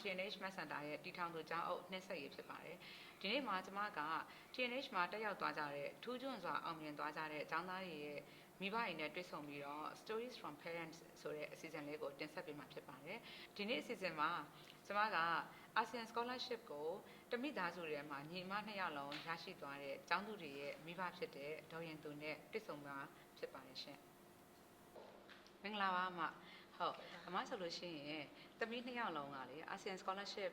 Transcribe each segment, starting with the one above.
TNH Math Center ရဲ့တည်ထောင်သူကျောင်းအုပ်နှစ်ဆက်ရေးဖြစ်ပါတယ်ဒီနေ့မှာကျမက TNH မှာတက်ရောက်သွားကြတဲ့ထူးချွန်စွာအောင်မြင်သွားကြတဲ့ကျောင်းသားတွေရဲ့မိဘတွေနဲ့တွေ့ဆုံပြီးတော့ Stories from Parents ဆိုတဲ့အစီအစဉ်လေးကိုတင်ဆက်ပေးမှာဖြစ်ပါတယ်ဒီနေ့အစီအစဉ်မှာကျမက ASEAN Scholarship ကိုတမိသားစုတွေမှာညီမနှစ်ယောက်လုံးရရှိသွားတဲ့ကျောင်းသူတွေရဲ့မိဘဖြစ်တဲ့ဒေါ်ရင်သူနဲ့တွေ့ဆုံမှာဖြစ်ပါတယ်ရှင်မင်္ဂလာပါအမ ဟုတ်အမဆိုလို့ရှိရင်တမီးနှစ်ယောက်လုံးကလေ ASEAN Scholarship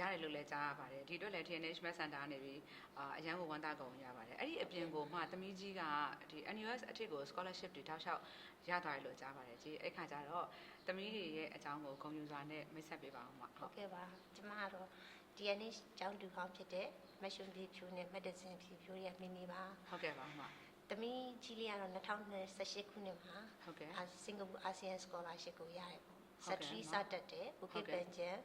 ရတယ်လို့လည်းကြားရပါတယ်ဒီအတွက်လည်း TNH Math Center ကနေပြီးအာအရန်ကိုဝန်တာကုန်ရပါတယ်အဲ့ဒီအပြင်ကိုမှတမီးကြီးကဒီ NUS အထက်ကို scholarship တွေတောက်လျှောက်ရသွားတယ်လို့ကြားပါတယ်ကြီးအဲ့ခါကျတော့တမီးတွေရဲ့အကြောင်းကိုဂုဏ်ယူစွာနဲ့မိတ်ဆက်ပေးပါအောင်ပါဟုတ်ကဲ့ပါကျမကတော့ DNA ကျောင်းသူဟောင်းဖြစ်တဲ့မရှင်ပြေဖြူနဲ့ medicine ဖြူဖြူရဲ့မိမိပါဟုတ်ကဲ့ပါအမ တမီးကြီးလေးကတော့2018ခုနှစ်မှာဟုတ်ကဲ့အာစင်ကာပူ ASEAN Scholarship ကိုရတယ်ပေါ့ဟုတ်စကဲ့ထရီနော်စတက်တယ်ဘူဟုကစ်တ်ကဲ့ပန်ကျန်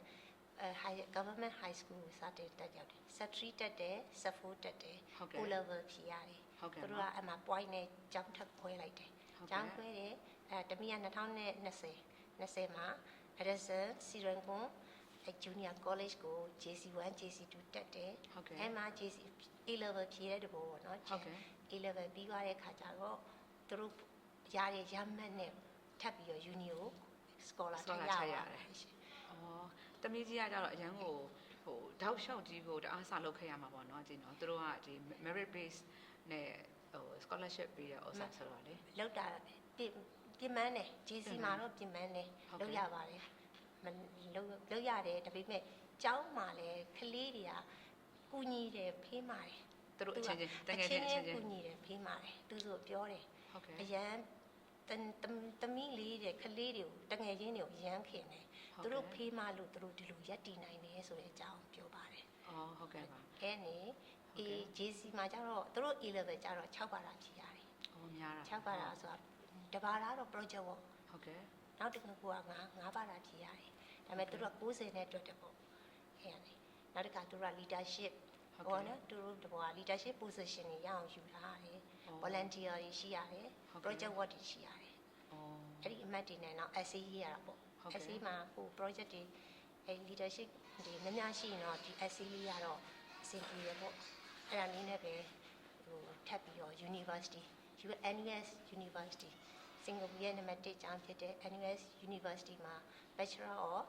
အဲ high government high school ကိုစတက်တက်ရောက်တယ်စထရီတက်တယ်စဖိုးတက်တယ်ဟုတ်ကဲ့ O level ဖြေရတယ်ဟုတ်ကဲ့သူတို့ကအမှ point နဲ့ကျောင်းထပ်ခွဲလိုက်တယ်ဟုတ်ကဲ့ကျောင်းခွဲတယ်အဲတမီးက2020 20မှာ Edison Sirangun အဲ Junior College ကို JC1 JC2 တက်တယ်ဟုတ်ကဲ့အဲမှာ JC A level ဖြေတဲ့တဘောပေါ့နော်ဟုတ်ကဲ့ A level ပြီးသွားတဲ့ခါကျတော့သူတို့ရတဲ့ရမှတ်နဲ့ထပ်ပြီးတော့ Uni ကို scholar ထပ် scholar ရထပ်ရရတတယ်ယ်ရှင်အော်တမီးကြီးကကြတော့အရန်ကိုဟိုတောက်လျှောက်ကြီးကိုတအားစားလုပ်ခဲ့ရမှာပေါ့နော်ကြည့်နော်သူတို့ကဒီ merit base နဲ့ဟို scholarship ပေးတဲ့ဥစ္စာဆိုတော့လေလောက်တာပြင်ပြင်မန်းတယ် JC မှာတော့ပြင်မန်းတယ်ဟုတ်ကဲ့လောက်ရပါတယ်မလောက်လောက်ရတယ်ဒါပေမဲ့ကျောင်းမှာလည်းကလေးတွေကကူညီတယ်ဖေးမာတယ် သူတို့အချင်းချင်းတကယ်ချင်းအချင်းချင်းကူညီတယ်ဖေးမာတယ်သူတို့ပြောတယ်ဟုတ်ကဲ့အရန်တန်တမ်တမီးလေးတဲ့ကလေးတွေကိုတငယ်ချင်းတွေကိုအရန်ခင်တယ်ဟုတ်ကဲ့သူတို့ဖေးမလို့သူတို့ဒီလိုရက်တည်နိုင်တယ်ဆိုတဲ့အကြောင်းပြောပါတယ်အော်ဟုတ်ကဲ့ပါအဲနေဟုတ်ကဲ့ AJC မှာကျတော့သူတို့ A level ကျတော့6ပါတာဖြေရတယ်အော်များတာ6ပါတာဆိုတာတပါတာတော့ project work ဟုတ်ကဲ့နောက်တစ်ခုက9 9ပါတာဖြေရတယ်ဒါပေမဲ့သူတို့က90နဲ့တွက်တယ်ပေါ့အဲရတယ်နောက်တစ်ခါသူတို့က leadership ဟုတ်ကဲ့ဟောနော်သူတို့တဘောက leadership position တွေရအောင်ယူထားရတယ်အော် volunteer တွေရှိရတယ်ဟုတ်ကဲ့ project work တွေရှိရတယ်အော်အဲ့ဒီအမှတ်တွေနဲ့တော့ essay ရေးရတာပေါ့ဟုတ်ကဲ့ essay မှာဟို project တွေအဲ leadership တွေများများရှိရင်တော့ဒီ essay လေးရတော့အဆင်ပြေရပေါ့အဲ့ဒါလေးနဲ့ပဲဟိုထပ်ပြီးတော့ university NUS University စင်ကာပူရဲ့နံပါတ်1ကျောင်းဖြစ်တဲ့ NUS University မှာ Bachelor of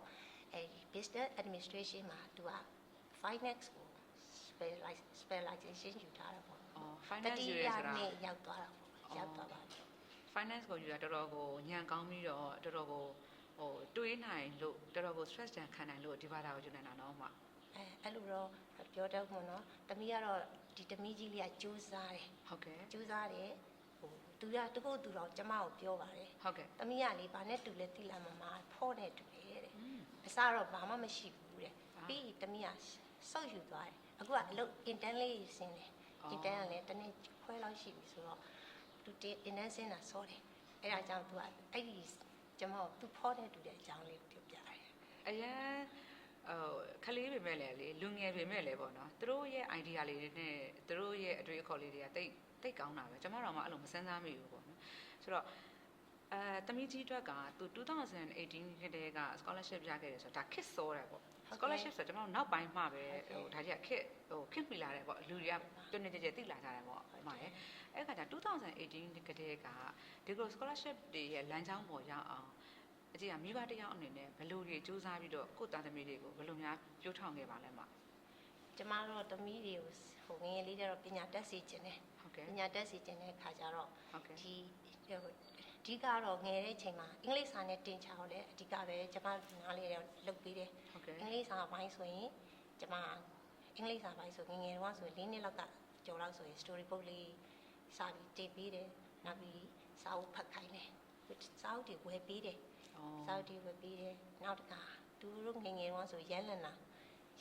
အဲ Business Administration မှာသူက finance ကို specialize- specialization ယူထားတာပေါ့အော်တ finance တိယူယရဲဆိုတာနေ့ရောက်သွားတာပေါ့အော်ရောက်သွားပါပြီ finance ကိုယူတာတော်တော်ကိုညံကောင်းပြီးတော့တော်တော်ကိုဟိုတွေးနိုင်လို့တော်တော်ကို stress တန်ခံနိုင်လို့ဒီဘာသာကိုယူနိုင်တာတော့မှအဲအဲ့လိုတော့ပြောတော့မနော်တမီးကတော့ဒီတမီးကြီးလေးကကြိုးစားတယ်ဟုတ်ကဲ့ကြိုးစားတယ်ဟိုသူကတကုတ်သူတော့ကျမကိုပြောပါတယ်ဟုတ်ကဲ့တမီးကလေဘာနဲ့တူလဲတိလာမမဖော့နဲ့တူတယ်တဲ့อืมအစားတော့ဘာမှမရှိဘူးတဲ့အာပြီးတမီးက စောက်ယူသွားတယ်အခုကအလုပ် intern လေးဆင်းတယ်အော် intern ကလည်းတနေ့ခွဲလောက်ရှိပြီဆိုတော့သူတင် intern ဆင်းတာစောတယ်အဲ့ဒါကြောင့်သူကအဲ့ဒီကျမကိုသူဖော့နဲ့တူတဲ့အကြောင်းလေးကိုပြောပြတယ်အရန်ဟိုခလေးပေမဲ့လည်းလေလူငယ်ပေမဲ့လည်းပေါ့နော်သူတို့ရဲ့ idea လေးတွေနဲ့သူတို့ရဲ့အတွေ့အခေါ်လေးတွေကတိတ်တိတ်ကောင်းတာပဲကျွန်မတို့မှအဲ့လိုမစမ်းစားမိဘူးပေါ့နော်ဆိုတော့အဲတမီးကြီးအတွက်ကသူ2018ခတဲ့က scholarship ရခဲ့တယ်ဆိုတော့ဒါခစ်စောတယ်ပေါ့ scholarship ဆိုတော့ကျွန်တော်တို့နောက်ပိုင်းမှပဲဟိုဒါကြီးကခစ်ဟိုခစ်မိလာတယ်ပေါ့လူတွေကတွနေကြကြသိလာကြတယ်ပေါ့အမရဲ့အဲ့ခါကျ2018ခတဲ့ကဒီလို scholarship တွေရဲ့လမ်းကြောင်းပေါ်ရောက်အောင်အကြည့်ကမိဘတစ်ယောက်အနေနဲ့ဘယ်လိုတွေစူးစမ်းပြီးတော့ကိုယ့်သားသမီးတွေကိုဘယ်လိုများပြိုးထောင်ခဲ့ပါလဲမကျမတို့တမီးတွေကိုဟိုငယ်ငယ်လေးတည်းတော့ပညာတက်စီခြင်းတယ်ဟုတ်ကဲ့ပညာတက်စီခြင်းတဲ့ခါကျတော့ဟုတ်ကဲ့ဒီဟို အဓိကတော့ငယ်တဲ့ချိန်မှာအင်္ဂလိပ်စာနဲ့တင်ချအောင်လဲအဓိကပဲကျမနားလေးတော့လုပ်ပေးတယ်ဟုတ်ကဲ့အင်္ဂလိပ်စာပိုင်းဆိုရင်ကျမအင်္ဂလိပ်စာပိုင်းဆိုငယ်ငယ်တော့ဆို၄နှစ်လောက်ကကျော်လောက်ဆိုရင် story book လေးစာပြီးတင်ပေးတယ်နောက်ပြီးစာအုပ်ဖတ်ခိုင်းတယ်စာအုပ်တွေဝယ်ပေးတယ်အော်စောက်တီဝယ်ပြီးတယ်နောက်တစ်ခါသူတို့ငယ်ငယ်တော့ဆိုရန်လန်နာ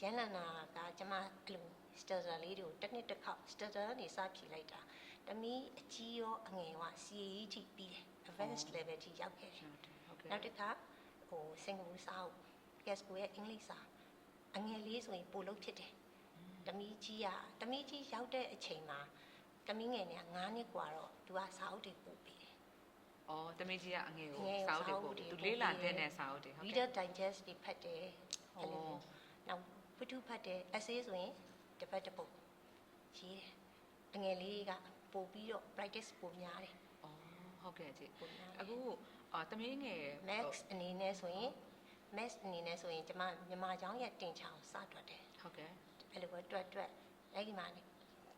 ရန်လန်နာကကျမအဲ့လိုစတာတာလေးတွေကိုတစ်နှစ်တစ်ခေါက်စတာတာကနေစဖြေလိုက်တာတမီးအကြီးရောအငယ်ရော CAE ထိပြီးတယ် advanced level ထိရောက်ခဲ့တယ် ဟုတ်ကဲ့ နောက်တစ်ခါဟိုစင်ကာပူစာအုပ် Gasco ရဲ့အင်္ဂလိပ်စာအငယ်လေးဆိုရင်ပို့လို့ဖြစ်တယ်တမီးကြီးကတမီးကြီးရောက်တဲ့အချိန်မှာတမီးငယ်နဲ့9နှစ်กว่าတော့သူကစာအုပ်တွေပို့ပြီးတယ် အော်တမီးကြီးကအငယ်ကို ငယ်ကို စာအုပ်တွေ စာအု ပို့ ပ်တွေ သူ ပို့ လေးလာ ပေး တဲ့ တယ် နဲ့စာအုပ်တွေဟုတ်ကဲ့ reader digest တွေဖတ်တယ်အဲ့လို အော် မျိုးနောက်ပထူဖတ်တယ် essay ဆိုရင်တစ်ပတ်တစ်ပုဒ်ရေးတယ်အငယ်လေးကပို့ပြီးတော့ practice ပိုများတယ် အော် ဟုတ်ကဲ့ကြည့်ပိုများတယ်အခုအာတမီးငယ် max အနေနဲ့ဆိုရင် max အနေနဲ့ဆိုရင်ကျမမြန်မာကျောင်းရဲ့တင်ချောင်းစတွက်တယ်ဟုတ်ကဲ့အဲ့လိုပဲတွက်တွက်အဲ့ဒီမှာနေ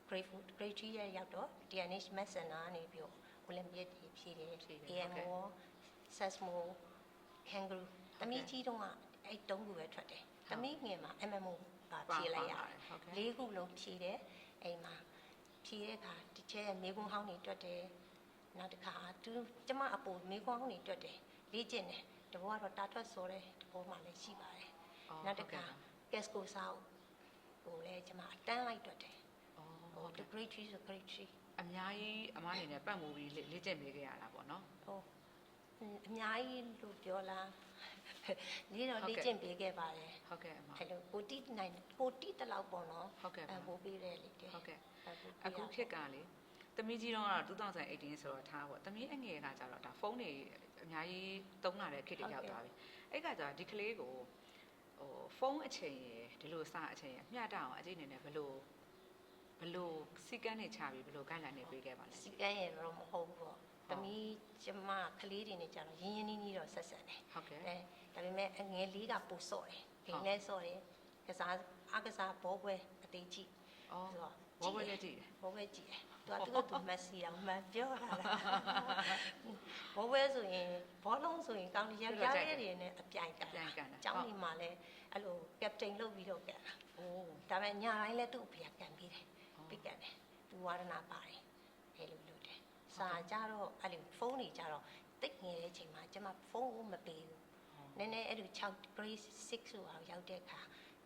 grade 4 grade 3ရဲ့ရောက်တော့ DNH math center ကနေပြီးတော့ Olympiad ကြီးဖြည့်တယ်ဖြည့်တယ် AMO SESMO kangaroo တမီးကြီးတုန်းကအဲ့တုံးခုပဲထွက်တယ်တမီးငယ်မှာ MMO ပါဖြည့်လိုက်ရတယ်ဟုတ်ကဲ့လေးခုလုံးဖြည့်တယ်အိမ်မှာဖြည့်တဲ့အခါတချဲရဲ့မေကွန်းဟောင်းတွေတွက်တယ် နောက်တစ်ခါသူကျမအပူမေကွန်းဟောင်းတွေတွက်တယ်လေ့ကျင့်တယ်တဘောကတော့တာထွက်စောတယ်တဘောမှလည်းရှိပါတယ်အော်နောက်တစ်ဟုတ်ခါကဲ့ Casco စာအုပ်ဟိုလဲကျမအတန်းလိုက်တွက်တယ်အော်ဟိုဟုတ်ကဲ့ grade 3ဆို grade 3အများကြီးအမအနေနဲ့ပတ်မှုပြီးလေလေ့ကျင့်ပေးခဲ့ရတာပေါ့နော်ဟိုအများကြီးလို့ပြောလားလေးတော့ဟုတ်လေ့ကဲ့ကျင့်ပေးခဲ့ပါတယ်ဟုတ်ကဲ့အမအဲ့လိုကိုတိနိုင်ကိုတိတလောက်ပေါ့နော်ဟုတ်ကဲ့ပါအဲ့ပို့ပေးတယ်လေတဲ့ဟုတ်ကဲ့အဲ့ပို့ပေးအခုရခေတ်ကလေ တမီးကြီးတော့ကတော့2018ဆိုတော့ထားပေါ့တမီးအငယ်ကကြတော့ဒါဖုန်းတွေအများကြီးသုံးလာတဲ့ခေတ်တွေရောက်သွားပြီအဲ့ကကြတော့ဒီကလေးကိုဟိုဖုန်းအချိန်ရယ်ဒီလိုစအချိန်ရယ်မျှတအောင်အကြည့်နေနဲ့ဘယ်လိုဘယ်လိုစီကန်းနေချပြီးဘယ်လို guideline တွေပေးခဲ့ပါလဲစီကန်းရတော့မဟုတ်ဘူးပေါ့သမီးကျမကလေးတွေနဲ့ကြတော့ရင်းရင်းနှီးနှီးတော့ဆက်ဆက်တယ်ဟုတ်ကဲ့အဲဒါပေမဲ့အငယ်လေးကပို့စော့တယ်ဂိဟုတ်မ်းလဲစော့တယ်ကစားအကစားဘောပွဲအသေးကြီးအော်ဆိုတော့ဘောပွဲလည်းကြည့်တယ်ဘောပွဲကြည့်တယ် သူကသူကသူမက်ဆီအောင်မှန်ပြောတာလားဘောပွဲဆိုရင်ဘောလုံးဆိုရင်ကောင်းရရရဲတွေနဲ့အပြိုင်ကန်အပြိုင်ကန်တာကျောင်းဒီမှာလဲအဲ့လိုကပတိန်လုပ်ပြီးတော့ကန်တာအိုးဒါပေမဲ့ညာတိုင်းလဲသူ့အဖေကကန်ပြီးတယ်အော်ပြကန်တယ်သူဝါဒနာပါတယ်အဲ့လိုလုပ်တယ်စာကြတော့အဲ့လိုဖုန်းတွေကြတော့တိတ်ငယ်တဲ့အချိန်မှာကျမဖုန်းကိုမပေးဘူးနည်းနည်းအဲ့လို6 grade 6ဆိုတာရောက်တဲ့အခါ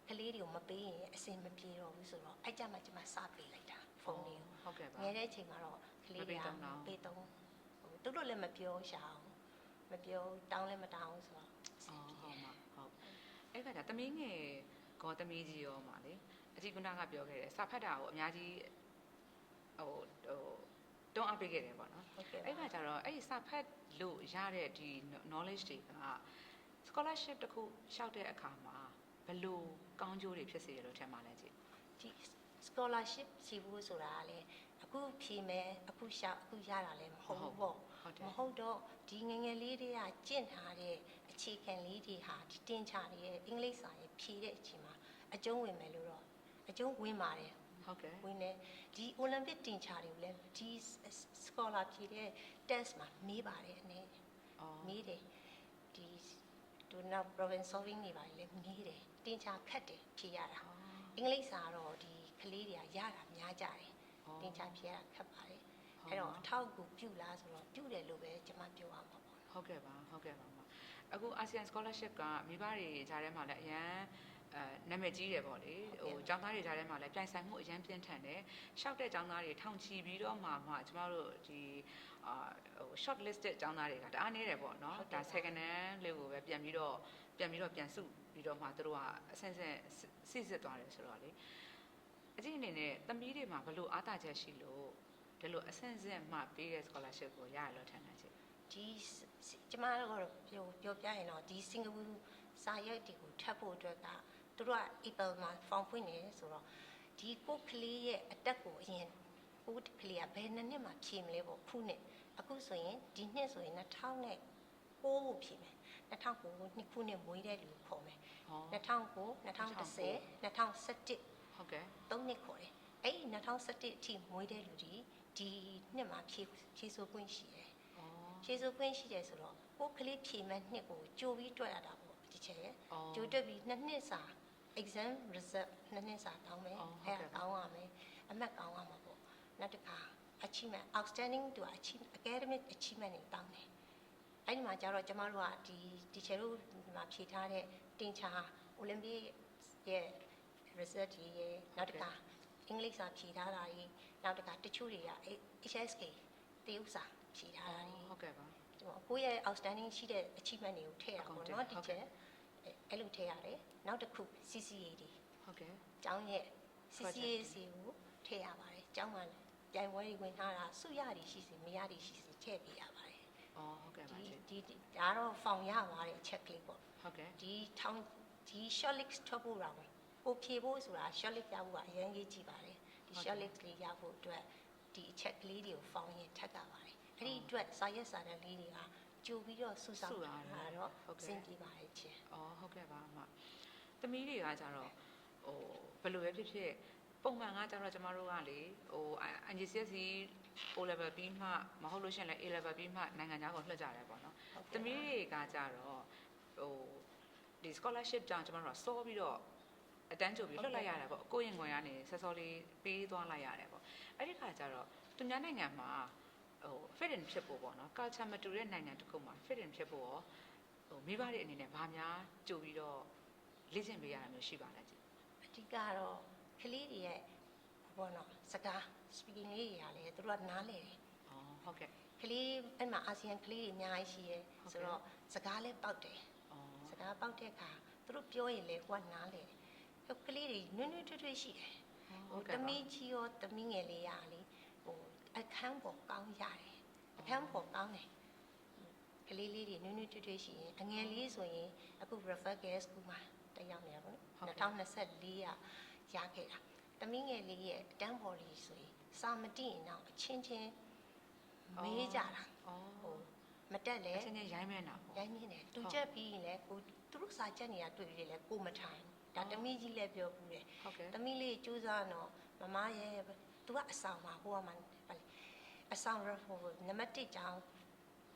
ကလေးတွေကိုမပေးရင်အဆင်မပြေတော့ဘူးဆိုတော့အဲ့ကြမှာကျမစပေးလိုက်တာဖုန်းလေးကို ဟုတ်ကဲ့ပါငယ်တဲ့အချိန်မှာတော့ကလေးတွေကမပေးတော့ဘူးပေးတော့ဟိုသူတို့လည်းမပြောရှာအောင်မပြောတောင်းလည်းမတောင်းဆိုတော့အဆင်အော်ပြေဟုတ်မှာဟုတ်အဲ့ကကြတမီးငယ်ကောတမီးကြီးရောမှာလေအကြီးကနာကပြောခဲ့တယ်စာဖတ်တာကိုအများကြီးဟိုဟိုတွန်းအားပေးခဲ့တယ်ပေါ့နော်ဟုတ်ကဲ့အဲ့ကကြတော့အဲ့ဒီစာဖတ်လို့ရတဲ့ဒီ knowledge တွေက scholarship တစ်ခုရှောက်တဲ့အခါမှာဘယ်လိုကောင်းကျိုးတွေဖြစ်စေရလို့ထင်ပါလဲကြည့်ဒီ scholarship ရှိဖို့ဆိုတာကလည်းအခုဖြေမယ်အခုရှောက်အခုရတာလည်းမဟုတ်ဘူးပေါ့ဟုတ်တမယ်ဟုတ်တော့ဒီငယ်ငယ်လေးတွေကကျင့်ထားတဲ့အခြေခံလေးတွေဟာဒီတင်ချတွေရဲ့အင်္ဂလိပ်စာရဲ့ဖြေတဲ့အချိန်မှာအကျုံးဝင်မယ်လို့တော့အကျုံးဝင်ပါတယ်ဟုတ်ကဲ့ဝင်တယ်ဒီ Olympic တင်ချတွေကိုလည်းဒီ scholar ဖြေတဲ့ test မှာမေးပါတယ်အနေအော်မေးတယ်ဒီဒုနောက် province solving တွေပါလေမေးတယ်တင်ချခတ်တယ်ဖြေရတာအင်္ဂလိပ်စာတော့ဒီ ကလေးတွေကရတာများကြတယ်တင်ချဖြေရတာခက်ပါတယ်အဲ့တော့အထောက်အကူပြုလားဆိုတော့ပြုတယ်လို့ပဲကျွန်မပြောရမှာပေါ့ဟုတ်ကဲ့ပါဟုတ်ကဲ့ပါမအခု ASEAN scholarship ကမိဘတွေကြားထဲမှာလည်းအရန်အဲနာမည်ကြီးတယ်ပေါ့လေဟိုကျောင်းသားတွေကြားထဲမှာလည်းပြိုင်ဆိုင်မှုအရန်ပြင်းထန်တယ်ရှောက်တဲ့ကျောင်းသားတွေထောင်ချီပြီးတော့မှမှကျမတို့ဒီအာဟို short listed ကျောင်းသားတွေကတအားနေတယ်ပေါ့နော်ဒါ second hand လေးကိုပဲပြန်ပြီးတော့ပြန်ပြီးတော့ပြန်စုပြီးတော့မှသူတို့ကအဆင့်ဆင့်စစ်စစ်သွားတယ်ဆိုတော့လေ အကြည့်အနေနဲ့သမီးတွေမှာဘလို့အားတာချက်ရှိလို့ဒီလိုအဆင့်ဆင့်မှပေးတဲ့ scholarship ကိုရရလို့ထင်တယ်ချစ်ဒီကျမတို့ကတော့ပြောပြောပြရင်တော့ဒီစင်ကာပူစာရွက်တွေကိုထပ်ဖို့အတွက်ကသူတို့က April မှာ form ဖွင့်နေဆိုတော့ဒီကိုကလေးရဲ့အတက်ကိုအရင်ကိုကလေးကဘယ်နှစ်နှစ်မှဖြေမလဲပေါ့ခုနှစ်အခုဆိုရင်ဒီနှစ်ဆိုရင်2000နဲ့6ကိုဖြေမယ်2009နှစ်ခုနှစ်မွေးတဲ့လူကိုခေါ်မယ်ဟော2009 2010 2017 ဟုတ်ကဲ့သုံးနှစ်ခေါ်တယ်အဲ့ဒီ2017အထိမွေးတဲ့လူဒီဒီနှစ်မှာဖြေဖြေဆိုခွင့်ရှိတယ်။အော်ဖြေဆိုခွင့်ရှိတယ်ဆိုတော့ကိုယ်ကလေးဖြေမဲ့နှစ်ကိုကြိုပြီးတွက်ရတာပေါ့ဒီချက်ရဲ့အော်ကြိုတွက်ပြီးနှစ်နှစ်စာ exam result နှစ်နှစ်စာတောင်းမယ်အော်ဟုတ်အဲ့ကဲ့ဒါကောင်းရမယ်အမှတ်ကောင်းရမှာပေါ့နောက်တစ်ခါ achievement outstanding သူက achievement academic achievement တွေတောင်းတယ်အဲ့ဒီမှာကျတော့ကျမတို့ကဒီ teacher တို့ဒီမှာဖြေထားတဲ့တင်ချာ Olympic ရဲ့ result တွေရဲ့နောက်တစ်ခါအင်္ဂလိပ်စာဖြေထားတာတွေနောက်တစ်ခါတချို့တွေက HSK တရုတ်စာဖြေထားတာတွေဟုတ်ကဲ့ပါဒီမှာကိုယ့်ရဲ့ outstanding ရှိတဲ့ achievement တွေကိုထည့်ရအကုန်ပါထည့်တော့ဟုတ်ကဲ့ teacher အဲ့လိုထည့်ရတယ်နောက်တစ်ခု CCA တွေဟုတ်ကဲ့ကျောင်းရဲ့ Project CCA စီကိုထည့်ရပါတယ်ကျောင်းမှာလည်းပြိုင်ပွဲတွေဝင်ထားတာစုရတွေရှိစီမရတွေရှိစီထည့်ပေးရပါတယ်အော်ဟုတ်ကဲ့ပါဒီချစ်ဒီဒီဒါတော့ဖောင်ရသွားတဲ့အချက်ကလေးပေါ့ဟုတ်ကဲ့ဒီထောင်ဒီ short list ထွက်ဖို့တော့ ပိုဖြေဖို့ဆိုတာ short list ရဖို့ကအရင်ရေးကြည့်ပါတယ်ဒီ short list လေးရဖို့အတွက်ဒီအချက်ကလေးတွေကိုဖောင်ရင်ထက်ကပါတယ်အဲ့ဒီအတွက်စာရက်စာတမ်းလေးတွေကကြိုပြီးတော့စုဆောင်းတာတော့စင်ကြည့်ပါတယ်ချင်းအော်ဟုတ်ကဲ့ပါအမသမီးတွေကကြတော့ဟိုဘယ်လိုပဲဖြစ်ဖြစ်ပုံမှန်ကကြတော့ကျမတို့ကလေဟို NGCSC O level ပြီးမှမဟုတ်လို့ရှိရင်လည်း A level ပြီးမှနိုင်ငံခြားကိုလွှတ်ကြတယ်ပေါ့နော်သမီးတွေကကြတော့ဟိုဒီ scholarship ကြောင့်ကျမတို့ကစောပြီးတော့ အတန်းကြိုပြီးလွှတ်လိုက်ရတယ်ပေါ့ကိုယ့်ရင်ခွင်ကနေဆက်စောလေးပေးသွားလိုက်ရတယ်ပေါ့အဲ့ဒီခါကျတော့သူများနိုင်ငံမှာဟို fit in ဖြစ်ဖို့ပေါ့နော် culture မတူတဲ့နိုင်ငံတစ်ခုမှာ fit in ဖြစ်ဖို့ရောဟိုမိဘတွေအနေနဲ့ဗာများကြိုပြီးတော့လေ့ကျင့်ပေးရတာမျိုးရှိပါလားကြည့်အဓိကတော့ကလေးတွေရဲ့ဘောနော်စကား speaking လေးတွေကလည်းသူတို့ကနားလေတယ်။အော်ဟုတ်ကဲ့ကလေးအဲ့မှာအာဆီယံကလေးတွေအများကြီးရှိရဲဟုတ်ကဲ့ဆိုတော့စကားလည်းပေါက်တယ်။အော်စကားပေါက်တဲ့အခါသူတို့ပြောရင်လည်းကိုကနားလေတယ် ဟိုကလေးတွေနွန်းနွန်းထွတ်ထွတ်ရှိတယ်ဟုဟိုတ်တကဲ့ပါမီးကြီးရောတမီးငယ်လေးရလေဟိုအခန်းပေါ်ကောင်းရတယ်အခန်းပေါ်ကောင်းတယ်ကလေးလေးတွေနွန်းနွန်းထွတ်ထွတ်ရှိရင်အငယ်လေးဆိုရင်အခု refer care school မှာတက်ရောက်နေရပါတော့2024ရရခဲ့တာတမီးငယ်လေးရဲ့အတန်းပေါ်လေးဆိုရင်စာမတိရင်တော့အချင်းချင်းမေးကြတာအော်ဟိုမတက်လေအချင်းချင်းရိုင်းမဲတာပေါ့ရိုင်းမြင်းတယ်သူဟုတ်ချက်ပြီးရင်လည်းကိုသူတို့စာချက်နေတာတွေ့ပြီးလေကိုမထိုင် ဒါအော်တမီးကြီးလည်းပြောဘူးတယ်ဟုတ်ကဲ့တမီးလေးစူးစမ်းတော့မမရဲ့သူကအဆောင်မှာဟိုကမှဗာလေအဆောင်ရဟိုနံပါတ်1ကျောင်း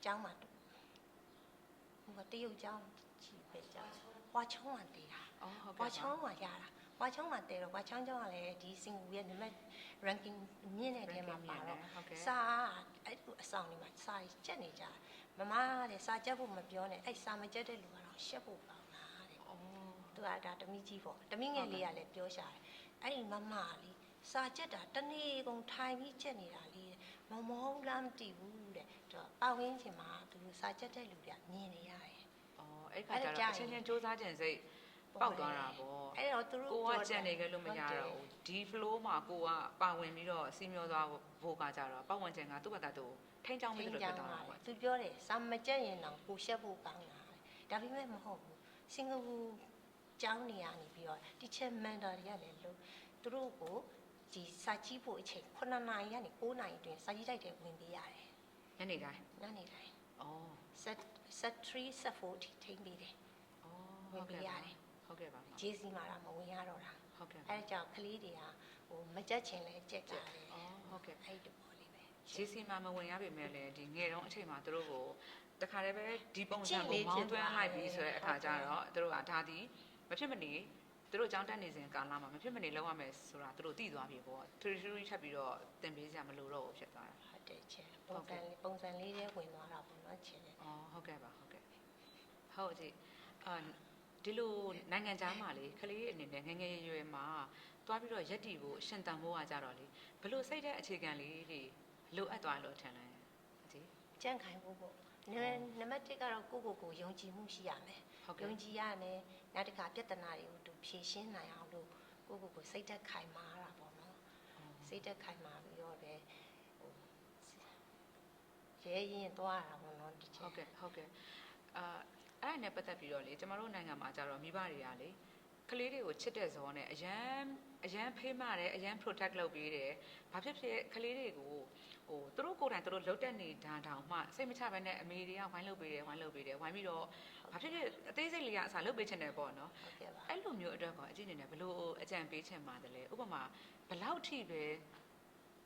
ကျောင်းမှာဟိုကတရုတ်ကျောင်းကြီးပဲကျောင်းဝါချောင်းကတည်တာအော်ဟုတ်ဝါကဲ့ချောင်းမှာရတာဝါချောင်းမှာတည်တော့ဝါချောင်းကျောင်းကလည်းဒီစင်ကူရဲ့နံပါတ် ranking မြင့်တဲ့ထဲမှာပါတော့ဟုတ်ကဲ့စာအဲ့ဒီအဆောင်လေးမှာစာကြက်နေကြမမတဲ့စာကြက်ဖို့မပြောနဲ့အဲ့စာမကြက်တဲ့လူကတော့ရှက်ဖို့ကောင်းတာတဲ့အော် သူကဒါတမီးကြီးပေါ့တမီးငယ်လေးကလည်းပြောရှာတယ်အဲ့ဒီမမလေးစာကြက်တာတနေ့ကုန်ထိုင်ပြီးကြက်နေတာလေးမမောင်းလားမသိဘူးတဲ့တော့ပဝင်းချင်မှာသူစာကြက်တဲ့လူတွေကမြင်နေရတယ်အော်အဲ့ခါကျတော့အချင်းချင်းစူးစမ်းခြင်းစိတ်ပေါက်သွားတာပေါ့အဲ့တော့သူတို့ကိုကကြက်နေခဲ့လို့မရတော့ဘူးဒီ flow မှာကိုကပါဝင်ပြီးတော့စီးမျောသွားဖို့ကကြတော့ပတ်ဝန်းကျင်ကသူ့ဘက်ကသူထိန်းချောင်းပြီးထိလို့န်းပြကြောတ်င်းသွားပါတာပေါ့သူပြောတယ်စာမကြက်ရင်တော့ကိုရှက်ဖို့ကောင်းတာတဲ့ဒါပေမဲ့မဟုတ်ဘူးစင်ကာပူ ကျောင်းနေရနေပြီးတော့ teacher mentor တွေကလည်းလို့သူတို့ကိုဒီစာကြည့်ဖို့အချိန်9နာရီကနေ9နာရီအတွင်းစာကြည့်တိုက်တဲ့ဝင်ပေးရတယ်ညနေတိုင်းညနေတိုင်းအော် set set 3 set 4ထိထိန်းပေးတယ်အော်ဝင်ပေးရတယ်ဟုတ်ကဲ့ပါ JC မှာတော့မဝင်ရတော့တာဟုတ်ကဲ့ပါအဲဒါကြောင့်ကလေးတွေကဟိုမကြက်ချင်လဲကြက်ကြတယ်အော်ဟုတ်ကဲ့အဲ့ဒီပေါ်လေးပဲ JC မှာမဝင်ရပေမဲ့လည်းဒီငယ်တုန်းအချိန်မှာသူတို့ကိုတခါတည်းပဲဒီပုံစံကိုမောင်းသွင်းလိုက်ပြီးဆိုတဲ့အခါကျတော့သူတို့ကဒါဒီ မဖြစ်မနေသူတို့ကြောင်းတက်နေစဉ်ကာလမှာမဖြစ်မနေလောက်ရမယ်ဆိုတာသူတို့သိသွားပြီပေါ့ထရီထရီထပ်ပြီးတော့တင်ပေးစရာမလိုတော့ဘူးဖြစ်သွားတာဟုတ်တယ်ချင်ပုံစံလေးပုံစံလေးတွေဝင်သွားတာပေါ့နော်ချင်တယ်အော်ဟုတ်ကဲ့ပါဟုတ်ကဲ့ဟုတ်ကြည့်အာဒီလိုနိုင်ငံသားမှာလေကလေးအနေနဲ့ငယ်ငယ်ရွယ်ရွယ်မှာသွားပြီးတော့ရက်တီကိုရှင်တန်ဖို့ကကြတော့လေဘလို့စိတ်တဲ့အခြေခံလေးတွေလိုအပ်သွားလို့ထင်လဲအကြည့်ကြန့်ခိုင်ဖို့ပေါ့နံနံပါတ်1ကတော့ကိုယ့်ကိုယ်ကိုယုံကြည်မှုရှိရမယ်ဟုတ် ယုံကဲ့ကြည်ရမယ်နောက်တစ်ခါပြဿနာတွေကိုသူဖြေရှင်းနိုင်အောင်လို့ကိုယ့်ကိုယ်ကိုစိတ်သက်ခိုင်မာတာပေါ့နော်စိတ်သက်ခိုင်မာပြီးတော့ပဲဟိုရဲရင်သွားတာပေါ့နော်ဒီချဟုင်တ်ကဲ့ဟုတ်ကဲ့အာအဲ့ဒါနဲ့ပတ်သက်ပြီးတော့လေကျမတို့နိုင်ငံမှာကြတော့မိဘတွေကလေကလေးတွေကိုချစ်တဲ့ဇောနဲ့အရန်အရန်ဖေးမတယ်အရန် protect လုပ်ပေးတယ်ဘာဖြစ်ဖြစ်ကလေးတွေကို ဟိုသူတို့ကိုယ်တိုင်သူတို့လှုပ်တက်နေတာတောင်မှစိတ်မချဘဲနဲ့အမေတွေကဝိုင်းလုပ်ပေးတယ်ဝိုင်းလုပ်ပေးတယ်ဝိုင်းပြီးတော့ဘာဖြစ်ဖြစ်အသေးစိတ်လေးကအစားလုပ်ပေးချင်တယ်ပေါ့နော်ဟုတ်ကဲ့ပါအဲ့လိုမျိုးအတွက်ကအကြည့်နေတယ်ဘလို့အကြံပေးချင်ပါတယ်လေဥပမာဘလောက်ထိပဲ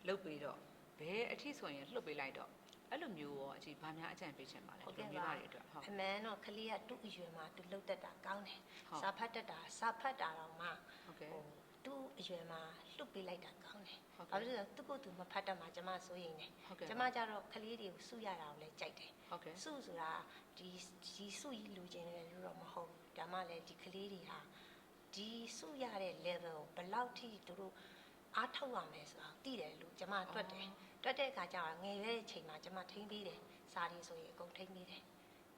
လုပ်ပေးတော့ဘယ်အထိဆိုရင်လှုပ်ပေးလိုက်တော့အဲ့လိုမျိုးရောအကြည့်ဘာများအကြံပေးချင်ပါလဲဟုတ်ဒီကဲ့မိပါဘတွေအတွက်ဟုတ်အမှန်တော့ကလေးကသူ့အရွယ်မှာသူလှုပ်တတ်တာကောင်းတယ်ဟုတ်စာဖတ်တတ်တာစာဖတ်တာတော့မှဟုတ်ကဲ့ဟို သူ့အရွယ်မှာလှုပ်ပေးလိုက်တာကောင်းတယ်ဟုတ်ဘာကဲ့လို့လဲဆိုတော့သူ့ကိုယ်သူမဖတ်တတ်မှာကျမစိုးရိမ်တယ်ဟုတ်ကဲ့ကျမကြတော့ကလေးတွေကိုစုရတာကိုလည်းကြိုက်တယ်ဟုတ်ကဲ့စုဆိုတာဒီဒီစုကြီးလူချင်းတယ်လို့တော့မဟုတ်ဘူးဒါမှလည်းဒီကလေးတွေဟာဒီစုရတဲ့ level ကိုဘယ်လောက်ထိသူတို့အားထုတ်ရမယ်ဆိုတာသိတယ်လို့ကျမတွက်တယ်တွက်တဲ့အခါကျတော့ငယ်ရွယ်တဲ့အချိန်မှာကျမထိမ့်ပေးတယ်စာရီဆိုရင်အကုန်ထိမ့်ပေးတယ်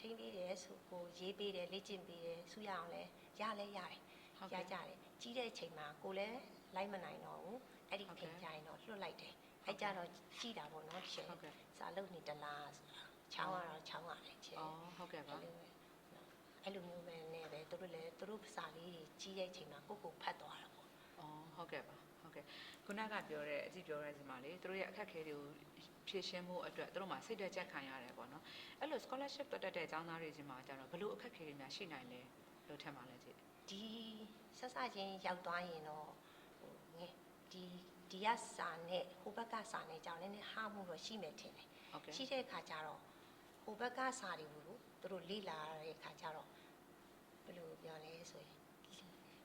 ထိမ့်ပေးတယ်ဆိုကိုရေးပေးတယ်လေ့ကျင့်ပေးတယ်စုရအောင်လဲရလဲရတယ်ဟုတ်ရကဲ့ကြတယ် ကြီးတဲ့အချိန်မှာကိုလည်းလိုက်မနိုင်တော့ဘူးအဲ့ဒီဟုတ်အကဲ့ချိန်ကျရင်တော့လွတ်လိုက်တယ်အဲ့ကြတော့ကြီးတာပေါ့နော်ဒီချိန်ဟုတ်ကဲ့စာလုံးနေတလားဆိုတာချောင်းကတော့ချောင်းရတယ်ချဲအော်ဟုတ်ကဲ့ပါအဲ့လိုပဲအဲ့လိုမျိုးပဲနဲ့ပဲသူတို့လည်းသူတို့စာလေးတွေကြီးတဲ့အချိန်မှာကိုယ့်ကိုယ်ဖတ်သွားတာပေါ့အော်ဟုတ်ကဲ့ပါဟုတ်ကဲ့ခုနကပြောတဲ့အကြည့်ပြောရစီမှာလေသူတို့ရဲ့အခက်အခဲတွေကိုဖြည့်ရှင်းမှုအတွက်သူတို့မှာစိတ်သက်ကြက်ခံရတယ်ပေါ့နော်အဲ့လို scholarship တက်တဲ့အကြောင်းသားတွေချင်းမှာကျတော့ဘယ်လိုအခက်အခဲတွေများရှိနိုင်လဲလို့ထင်ပါလဲကြည့်ဒီ ဆက်စချင်းရောက်သွားရင်တော့ဟိုငယ်ဒီဒီကစာနဲ့ဟိုဘက်ကစာနဲ့ကြောင့်လည်းနည်းဟားမှုတော့ရှိမယ်ထင်တယ်ဟုတ်ကဲ့ရှိတဲ့အခါကျတော့ဟိုဘက်ကစာတွေကိုသူတို့လေ့လာရတဲ့အခါကျတော့ဘယ်လိုပြောလဲဆိုရင်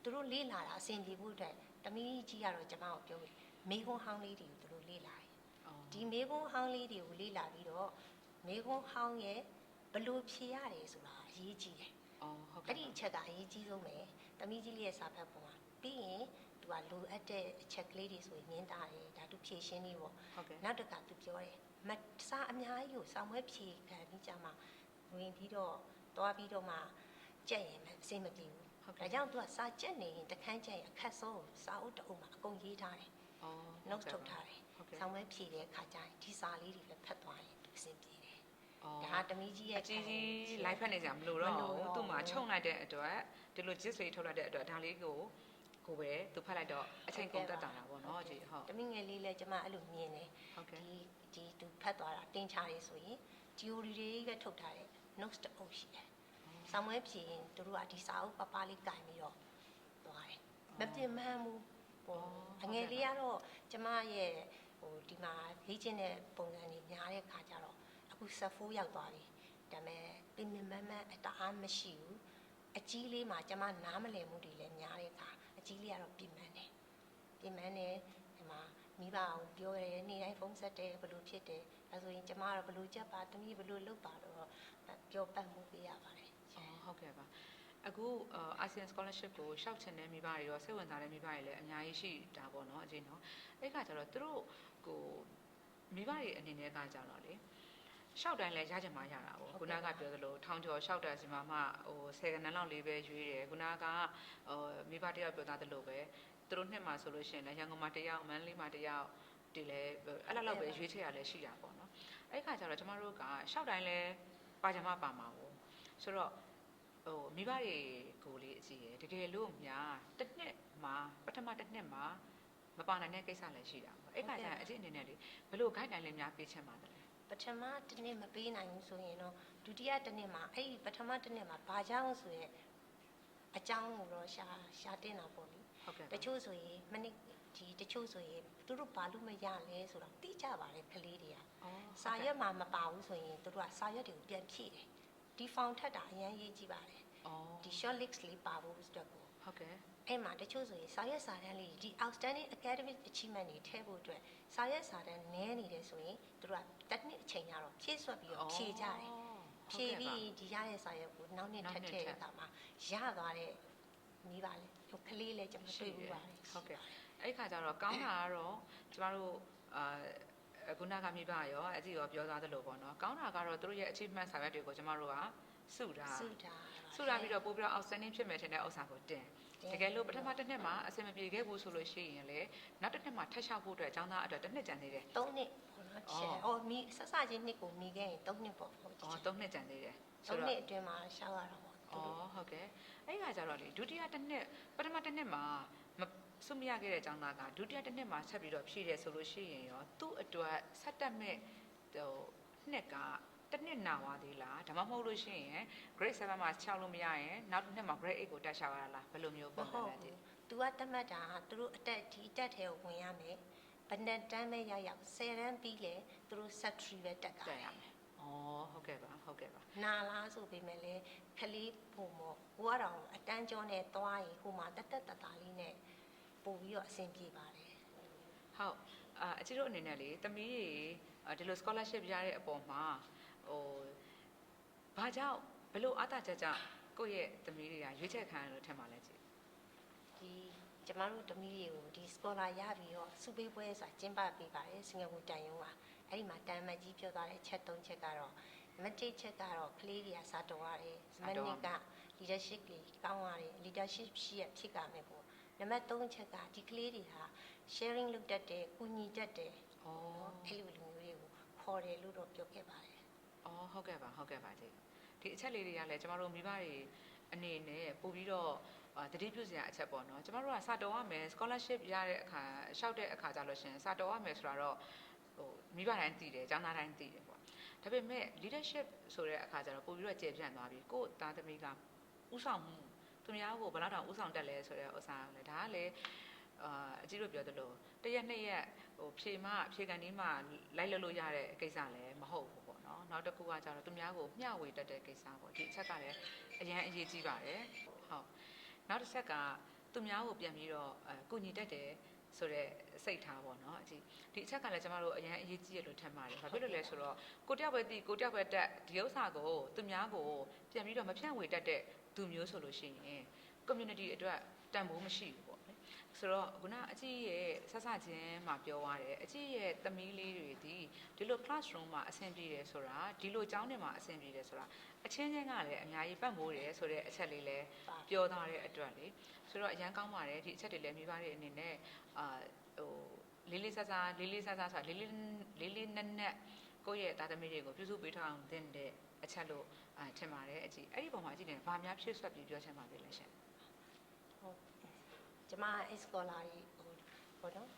သူတို့လေ့လာတာအဆင်ပြေဖို့အတွက်တမီးကြီးကတော့ကျွန်မကိုပြောပြီးမေခွန်းဟောင်းလေးတွေကိုသူတို့လေ့လာတယ်အော်ဒီမေခွန်းဟောင်းလေးတွေကိုလေ့လာပြီးတော့မေခွန်းဟောင်းရဲ့ဘယ်လိုဖြေရတယ်ဆိုတာအရေးကြီးတယ်အော်ဟုတ်အဲ့ကဲ့ဒီအချက်ကအရေးကြီးဆုံးပဲ တမီးကြီးလေးရဲ့စာဖတ်ပုံမှာပြီးရင်သူကလိုအပ်တဲ့အချက်ကလေးတွေဆိုရင်ညင်းတာတယ်ဒါသူဖြေရှင်းပြီးပေါ့ဟုတ်ကဲ့နောက်တစ်ခါသူပြောတယ်မစာအများကြီးကိုဆောင်းဝဲဖြေခံပြီးကြမှာဝင်ပြီးတော့သွားပြီးတော့မှကြက်ရင်မအဆင်မပြေဘူးဟုတ်ဒါကဲ့ကြောင့်သူကစာကြက်နေရင်တခန်းကြက်ရင်အခက်ဆုံးကိုစာအုပ်တစ်အုပ်မှာအကုန်ရေးထားတယ်အော် notes ထုတ်ထားတယ်ဟုတ်ကဲ့ဆောင်းဝဲဖြေတဲ့အခါကျရင်ဒီစာလေးတွေပဲဖတ်သွားရင်သူအဆင်ပြေတယ်အော် ဒါကတမီးကြီးရဲ့အကြီးကြီး live ဖက်နေကြမလို့တော့မလိုတော့သူ့မှာဘူးခြုံလိုက်တဲ့အတွက်ဒီလို gist လေးထုတ်လိုက်တဲ့အတွက်ဒါလေးကိုကိုပဲသူဖတ်လိုက်တော့အချိန်ကုန်တက်တာတာပေါ့နော်ကြည့်ဟုတ်တမီးငယ်လေးလည်းကျမအဲ့လိုမြင်တယ်ဟုတ်ကဲ့ဒီဒီသူဖတ်သွားတာတင်ချတယ်ဆိုရင် theory တွေပဲထုတ်ထားတယ် notes တစ်အုပ်ရှိတယ်ဆောင်းဝဲဖြေရင်သူတို့ကဒီစာအုပ်ပပလေးကင်ပြီးတော့သွားတယ်မပြင်းမှန်းဘူးဟိုအငယ်လေးကတော့ကျမရဲ့ဟိုဒီမှာလေ့ကျင့်တဲ့ပုံစံတွေများတဲ့ခါကျတော့ အခုဆက်4ရောက်သွားပြီဒါပေမဲ့ပြင်းပြင်းမှန်းမှန်းအတအားမရှိဘူးအကြီးလေးမှာကျမနားမလည်မှုတွေလည်းများတဲ့ခါအကြီးလေးကတော့ပြင်မှန်းတယ်ပြင်မှန်းတယ်ဒီမှာမိဘအောင်ပြောရဲနေ့တိုင်းဖုန်းဆက်တယ်ဘယ်လိုဖြစ်တယ်အဲဆိုရင်ကျမကတော့ဘယ်လိုချက်ပါတမီးဘယ်လိုလုပ်ပါတော့ပြောပတ်မှုပေးရပါတယ်အော်ဟုတ်ကဲ့ပါအခုအာဆီယံ scholarship ကိုရှောက်ချင်တဲ့မိဘတွေရောစိတ်ဝင်စားတဲ့မိဘတွေလည်းအများကြီးရှိတာပေါ့နော်အချင်းနော်အဲ့ခါကျတော့သူတို့ကိုမိဘတွေအနေနဲ့ကကြတော့လေ ရှောက်တိုင်းလဲရကြမှာရတာပေါ့ခုနကပြောသလိုထောင်ကျော်ရှောက်တာစီမှာမှဟိုဆယ်ကနန်းလောက်လေးပဲရွေးတယ်ခုနကဟိုမိဘတယောက်ပြောသားသလိုပဲသူတို့နှစ်မှာဆိုလို့ရှိရင်လည်းရန်ကုန်မှာတစ်ယောက်မန္တလေးမှာတစ်ယောက်ဒီလဲအဲ့လောက်လောက်ပဲရွေးချယ်ရလဲရှိတာပေါ့နော်အဲ့ခါကျတော့ကျမတို့ကရှောက်တိုင်းလဲပါကြမှာပါမှာပေါ့ဆိုတော့ဟိုမိဘတွေကိုလေးအကြည့်ရတကယ်လို့များတစ်နှစ်မှာပထမတစ်နှစ်မှာမပါနိုင်တဲ့ကိစ္စလည်းရှိတာပေါ့အဲ့ခါကျရင်အကြည့်အနေနဲ့လေဘယ်လို guideline လေးများပေးချင်ပါသလဲ ပထမတစ်နှစ်မပေးနိုင်ဘူးဆိုရင်တော့ဒုတိယတစ်နှစ်မှာအဲ့ဒီပထမတစ်နှစ်မှာဘာကြောင့်ဆိုရင်အကြောင်းကိုတော့ရှာရှာတင်တာပေါ့လေဟုတ်ကဲ့တချို့ဆိုရင်မနစ်ဒီတချို့ဆိုရင်သူတို့ဘာလို့မရလဲဆိုတော့သိကြပါလေကလေးတွေကအော်စာရွက်မှာမပါဘူးဆိုရင်သူတို့ကစာရွက်တွေကိုပြန်ဖြည့်တယ်ဒီဖောင်ထက်တာအရင်ရေးကြည့်ပါတယ်အော်ဒီ short links လေးပါဖို့အတွက်ကိုဟုတ်ကဲ့အဲ့မှာတချို့ဆိုရင်စာရွက်စာတမ်းလေးဒီ outstanding academic achievement တွေထည့်ဖို့အတွက်စာရွက်စာတမ်းနည်းနေတယ်ဆိုရင် သူတို့ကတစ်နှစ်အချိန်ကျတော့ဖြည့်ဆွတ်ပြီးတော့ဖြည့်ကြတယ်ဖြည့်ပြီးဒီရတဲ့စာရွက်ကိုနောက်နှစ်ထပ်ထည့်တဲ့အခါမှာရသွားတဲ့မိပါလေဟိုကလေးလည်းကျွန်မတွေ့ဘူးပါလေဟုတ်ကဲ့အဲ့ခါကျတော့ကောင်းတာကတော့ကျမတို့အာခုနကမိဘရောအကြည့်ရောပြောသားသလိုပေါ့နော်ကောင်းတာကတော့သူတို့ရဲ့ achievement စာရွက်တွေကိုကျမတို့ကစုတာစုတာစုလာပြီးတော့ပို့ပြီးတော့ outstanding ဖြစ်မယ်ထင်တဲ့ဥစ္စာကိုတင်တကယ်လို့ပထမတစ်နှစ်မှာအဆင်မပြေခဲ့ဘူးဆိုလို့ရှိရင်လေနောက်တစ်နှစ်မှာထပ်လျှောက်ဖို့အတွက်အကြောင်းသားအတွက်တစ်နှစ်ကြံသေးတယ်၃နှစ် ပေါ့နော်ချဲအော်မိဆက်စချင်းနှစ်ကိုမိခဲ့ရင်၃နှစ်ပေါ့ဟုတ်။အော်တယ်သုံးနှစ်ကြံသေးတယ်၃နှစ်အတွင်းမှာရှောက်ရတာပေါ့အော်ဟုတ်ကဲ့။အဲ့ဒီကကြတော့လေဒုတိယတစ်နှစ်ပထမတစ်နှစ်မှာမစုမရခဲ့တဲ့အကြောင်းသားကဒုတိယတစ်နှစ်မှာဆက်ပြီးတော့ဖြည့်တယ်ဆိုလို့ရှိရင်ရောသူ့အတွက်ဆက်တက်မဲ့ဟိုနှစ်ကတစ်နှစ်နာသွားသေးလားဒါမှမဟုတ်လို့ရှိရင် grade 7မှာ6လို့မရရင်နောက်တစ်နှစ်မှာ grade 8ကိုတက်ရှာရတာလားဘယ်လိုမျိုးမပုံစံဟုတ်လဲဘူးဒီသူကတတ်မှတ်တာသူတို့အတက်ဒီအတက်ထဲကိုဝင်ရမယ် ဘယ်နှစ်တန်းပဲရရောက်10တန်းပြီးလေသူတို့ set 3ပဲတက်တာတက်ရမယ်။အော်ဟုတ်ကဲ့ပါဟုတ်ကဲ့ပါနာလားဆိုပေမဲ့လည်းခလေးပုံမောကိုကတော့အတန်းကျောနဲ့သွားရင်ဟိုမှာတက်တက်တတာလေးနဲ့ပို့ပြီးတော့အဆင်ပြေပါတယ်ဟုတ်အာအချစ်တို့အနေနဲ့လေတမီးတွေအာဒီလို scholarship ရတဲ့အပေါ်မှာဟိုဘာကြောင့်ဘယ်လိုအားသာချက်ကြောင့်ကိုယ့်ရဲ့တမီးတွေကရွေးချယ်ခံရလို့ထင်ပါလဲကြည့်ဒီ ကျမတို့တမီးတွေကိုဒီ scholar ရပြီးတော့စုပေးပွဲဆိုတာကျင်းပပေးပါတယ်စင်ကာပူတန်ယုံကအဲ့ဒီမှာတန်မတ်ကြီးပြောသွားတဲ့ချက်၃ချက်ကတော့မတိတ်ချက်ကတော့ကလေးတွေကစာတော်ရတယ်မနစ်က leadership တွေကောင်းရတယ် leadership ရှိရဖြစ်ကြမယ်ပေါ့နံပါတ်3ချက်ကဒီကလေးတွေဟာ sharing လုပ်တတ်တယ်၊ကူညီတတ်တယ်။အော်အဲ့လိုလူမျိုးတွေကိုခေါ်တယ်လို့တော့ပြောခဲ့ပါတယ်အော်ဟုတ်ကဲ့ပါဟုတ်ကဲ့ပါကြည့်ဒီအချက်လေးတွေကလည်းကျမတို့မိဘတွေအနေနဲ့ပို့ပြီးတော့အာ တတိပြုစရာအချက်ပေါ့နော်ကျမတို့ကစာတော်ရမယ် scholarship ရတဲ့အခါရှောက်တဲ့အခါကြလို့ရှရင်စာတော်ရမယ်ဆိုတာတော့ဟိုမိဘတိုင်းသိတယ်ကျောင်းသားတိုင်းသိတယ်ပေါ့ဒါပေမဲ့ leadership ဆိုတဲ့အခါကျတော့ပို့ပြီးတော့ကျေပြန့်သွားပြီကိုယ့်သားသမီးကဥဆောင်မှုသူများကိုဘယ်လောက်တောင်ဥဆောင်တက်လဲဆိုတဲ့ဥစ္စာကလည်းဒါကလည်းအာအကြည့်လို့ပြောသလိုတစ်ရက်နှစ်ရက်ဟိုဖြေမှဖြေကန်ဒီမှလိုက်လို့လို့ရတဲ့ကိစ္စလည်းမဟုတ်ဘူးပေါ့နော်နောက်တစ်ခုကကျတော့သူများကိုမျှဝေတတ်တဲ့ကိစ္စပေါ့ဒီအချက်ကလည်းအရန်အရေးကြီးပါတယ်ဟုတ် နောက်တစ်ချက်ကသူများကိုပြန်ပြီးတော့အဲကုညီတတ်တယ်ဆိုတော့စိတ်ထားပေါ့နော်အကြည့်ဒီအချက်ကလည်းကျမတို့အရန်အရေးကြီးရလို့ထင်ပါတယ်ဘာဖြစ်လို့လဲဆိုတော့ကိုတယောက်ပဲသိကိုတယောက်ပဲတက်ဒီဥစ္စာကိုသူများကိုပြန်ပြီးတော့မဖြန့်ဝေတတ်တဲ့သူမျိုးဆိုလို့ရှိရင် community အတွက်တန်ဖိုးမရှိဘူးပေါ့လေ ဆိုတော့ခုနအကြည့်ရဲ့ဆက်ဆချင်းမှာပြောသွားတယ်အကြည့်ရဲ့သမီးလေးတွေဒီဒီလို classroom မှာအဆင်ပြေတယ်ဆိုတာဒီလိုကျောင်းတွေမှာအဆင်ပြေတယ်ဆိုတာအချင်းချင်းကလည်းအများကြီးပတ်မိုးတယ်ဆိုတဲ့အချက်လေးလည်းပါပြောထားတဲ့အတွက်လေဆိုတော့အရန်ကောင်းပါတယ်ဒီအချက်တွေလည်းမိဘတွေအနေနဲ့အာဟိုလေးလေးဆဆလေးလေးဆဆဆိုတာလေးလေးလေးလေးနက်နက်ကိုယ့်ရဲ့သားသမီးတွေကိုပြုစုပေးထားအောင်တင်တဲ့အချက်လို့အာထင်ပါတယ်အကြည့်အဲ့ဒီပုံမှာကြည့်နေဗာများဖြစ်ဆွက်ပြီးပြောချင်ပါသေးလဲရှင်ဟုတ် ကျမအဲ့စကောလာကြီးဟိုဘောနော်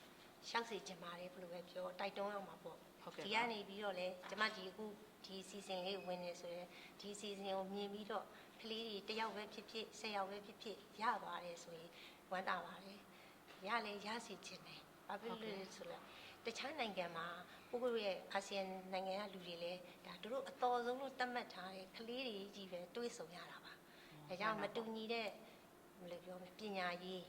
ရှောက်စီကျင်ပါတယ်ဘယ်လိုပဲပြောတိုက်တွန်းအောင်ပါပေါ့ဟုတ်ကဲ့ဒီပါကနေပြီးတော့လဲကျမဒီအခုဒီစီစဉ်လေးဝင်နေဆိုရင်ဒီစီစဉ်ကိုမြင်ပြီးတော့ကလေးတွေတစ်ယောက်ပဲဖြစ်ဖြစ်ဆယ်ယောက်ပဲဖြစ်ဖြစ်ရသွားတယ်ဆိုရင်ဝမ်းသာပါတယ်ရလဲရစီချင်တယ်ဘာဖြစ်လို့လဲဆိုတော့တခြားနိုင်ငံမှာကိုကိုရဲ့အာဆီယံနိုင်ငံကလူတွေလည်းဒါတို့အတော်ဆုံးလို့သတ်မှတ်ထားတဲ့ကလေးတွေကြီးပဲတွေးဆုံရတာပါဒါကြောင့်မတူညီတဲ့ဘယ်လိုပြောမလဲပညာရေး